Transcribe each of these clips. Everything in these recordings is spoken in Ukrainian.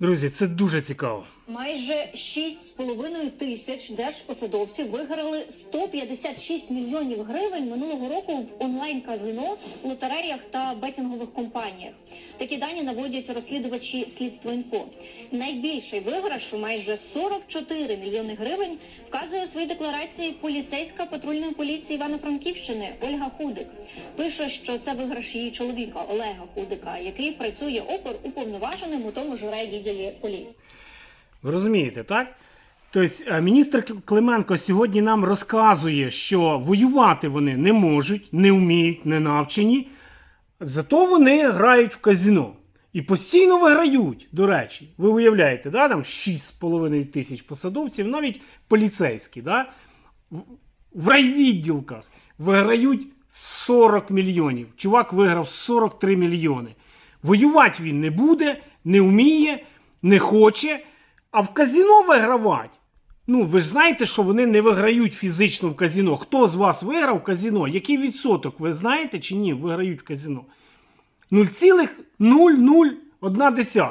Друзі, це дуже цікаво. Майже 6,5 тисяч держпосадовців виграли 156 мільйонів гривень минулого року в онлайн-казино, лотереях та бетінгових компаніях. Такі дані наводять розслідувачі слідство інфо. Найбільший виграш у майже 44 мільйони гривень вказує у своїй декларації поліцейська патрульної поліції Івано-Франківщини Ольга Худик. Пише, що це виграш її чоловіка Олега Худика, який працює опер уповноваженим у тому ж райвідділі поліції. Ви розумієте, так? Тобто е, міністр Клименко сьогодні нам розказує, що воювати вони не можуть, не вміють, не навчені. Зато вони грають в казино. І постійно виграють, до речі. Ви уявляєте, да? там 6,5 тисяч посадовців, навіть поліцейські, да? в, райвідділках виграють 40 мільйонів. Чувак виграв 43 мільйони. Воювати він не буде, не вміє, не хоче, а в казино вигравати. Ну, ви ж знаєте, що вони не виграють фізично в казино. Хто з вас виграв в казино? Який відсоток ви знаєте чи ні? Виграють в казино? 0,001.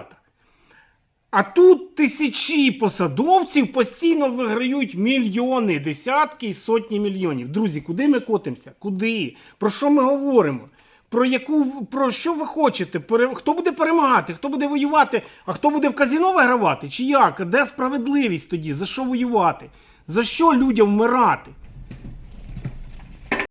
А тут тисячі посадовців постійно виграють мільйони, десятки і сотні мільйонів. Друзі, куди ми котимося? Куди? Про що ми говоримо? Про яку про що ви хочете? Пере- Хто буде перемагати? Хто буде воювати? А хто буде в казіно вигравати? Чи як? Де справедливість тоді? За що воювати? За що людям вмирати?